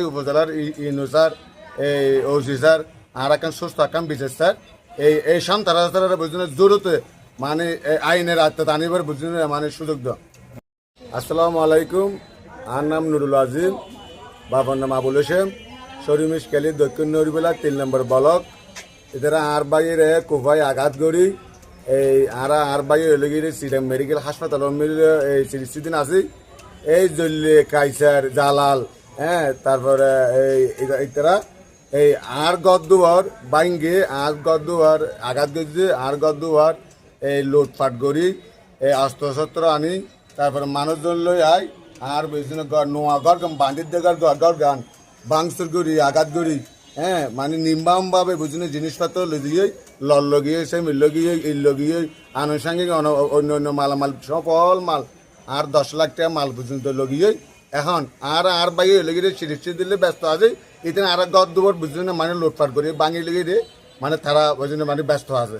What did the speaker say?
উপজেলার ইনু স্যার এই OC sir আর এখন সুস্থ আকাম বিশেষ স্যার এই এই সাম তারা তারা বুঝুন জোরতে মানে আইনের আত্মা আনিবার বুঝুন মানে সুযোগ দাও আসসালামু আলাইকুম আর নাম নুরুল আজিম, বাবার নাম আবুল হোসেন শরীমিস কেলি দক্ষিণ নরিবেলা তিন নম্বর ব্লক। এদের আর বাইরে কোভাই আঘাত করি। এই আর আর বাইরে এলগিরে সিরাম মেডিকেল হাসপাতাল, এই সিরিদিন আছে। এই জল্লে কাইসার, জালাল হ্যাঁ তারপরে এই ইতারা এই আর গদ্দুয়ার বাইঙ্গে, আর গদ্দুয়ার আঘাত গেছে, আর গদ্দুয়ার এই লুটপাট করি, এই অস্ত্রশস্ত্র আনি, তারপরে মানুষজন লই আই আর বেশি নোয়া ঘর গান বান্ডির দেগার ঘর ঘর গান, বাংসুর করি, আঘাত করি হ্যাঁ মানে নিম্বাম ভাবে বুঝিনি জিনিসপত্র লগিয়ে লল লগিয়ে সে লগিয়ে, ইল লগিয়ে, আনুষঙ্গিক অন- অন্য অন্য মালামাল সকল মাল, আর দশ লাখ টাকা মাল পর্যন্ত লগিয়ে এখন আর আর বাইরে লগিয়ে সিরিজ দিলে ব্যস্ত আছে। এখানে আর গদ দুবার বুঝলি না মানে লোটপাট করি বাঙিয়ে লগিয়ে মানে তারা ওই মানে ব্যস্ত আছে।